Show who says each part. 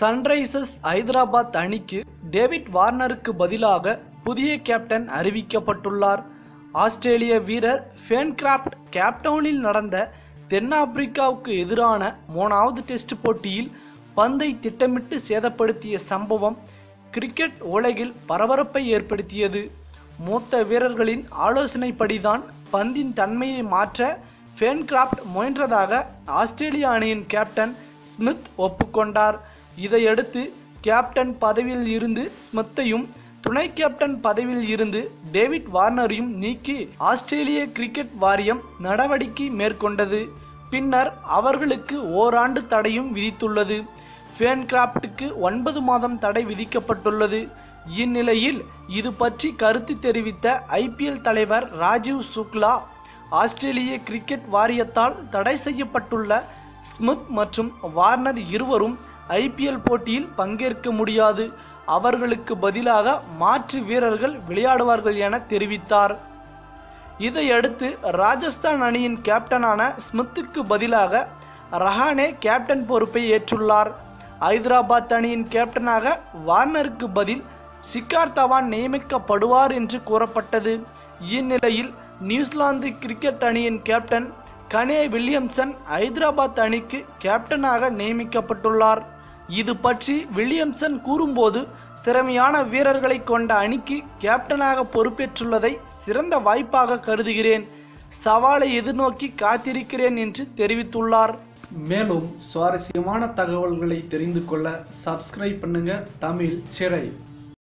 Speaker 1: Sunrisers Hyderabad அணிக்கு David வார்னருக்கு பதிலாக புதிய கேப்டன் அறிவிக்கப்பட்டுள்ளார். ஆஸ்திரேலிய வீரர் ஃபேன்கிராப்ட் கேப்டவுனில் நடந்த தென்னாப்பிரிக்காவுக்கு எதிரான மூணாவது டெஸ்ட் போட்டியில் பந்தை திட்டமிட்டு சேதப்படுத்திய சம்பவம் கிரிக்கெட் உலகில் பரபரப்பை ஏற்படுத்தியது. மூத்த வீரர்களின் ஆலோசனைப்படிதான் பந்தின் தன்மையை மாற்ற ஃபேன்கிராப்ட் முயன்றதாக ஆஸ்திரேலிய அணியின் கேப்டன் ஸ்மித் ஒப்புக்கொண்டார். இதையடுத்து கேப்டன் பதவியில் இருந்து ஸ்மித்தையும் துணை கேப்டன் பதவியில் இருந்து டேவிட் வார்னரையும் நீக்கி ஆஸ்திரேலிய கிரிக்கெட் வாரியம் நடவடிக்கை மேற்கொண்டது. பின்னர் அவர்களுக்கு ஓராண்டு தடையும் விதித்துள்ளது. ஃபேன்கிராப்டுக்கு ஒன்பது மாதம் தடை விதிக்கப்பட்டுள்ளது. இந்நிலையில் இது பற்றி கருத்து தெரிவித்த ஐபிஎல் தலைவர் ராஜீவ் சுக்லா ஆஸ்திரேலிய கிரிக்கெட் வாரியத்தால் தடை செய்யப்பட்டுள்ள ஸ்மித் மற்றும் வார்னர் இருவரும் ஐபிஎல் போட்டியில் பங்கேற்க முடியாது. அவர்களுக்கு பதிலாக மாற்று வீரர்கள் விளையாடுவார்கள் என தெரிவித்தார். இதையடுத்து ராஜஸ்தான் அணியின் கேப்டனான ஸ்மித்துக்கு பதிலாக ரஹானே கேப்டன் பொறுப்பை ஏற்றுள்ளார். ஐதராபாத் அணியின் கேப்டனாக வார்னருக்கு பதில் சிக்கார் தவான் நியமிக்கப்படுவார் என்று கூறப்பட்டது. இந்நிலையில் நியூசிலாந்து கிரிக்கெட் அணியின் கேப்டன் கனே வில்லியம்சன் ஐதராபாத் அணிக்கு கேப்டனாக நியமிக்கப்பட்டுள்ளார். இது பற்றி வில்லியம்சன் கூறும்போது திறமையான வீரர்களை கொண்ட அணிக்கு கேப்டனாக பொறுப்பேற்றுள்ளதை சிறந்த வாய்ப்பாக கருதுகிறேன். சவாலை எதிர்நோக்கி காத்திருக்கிறேன் என்று தெரிவித்துள்ளார். மேலும் சுவாரஸ்யமான தகவல்களை தெரிந்து கொள்ள சப்ஸ்கிரைப் பண்ணுங்க. தமிழ் சிறை.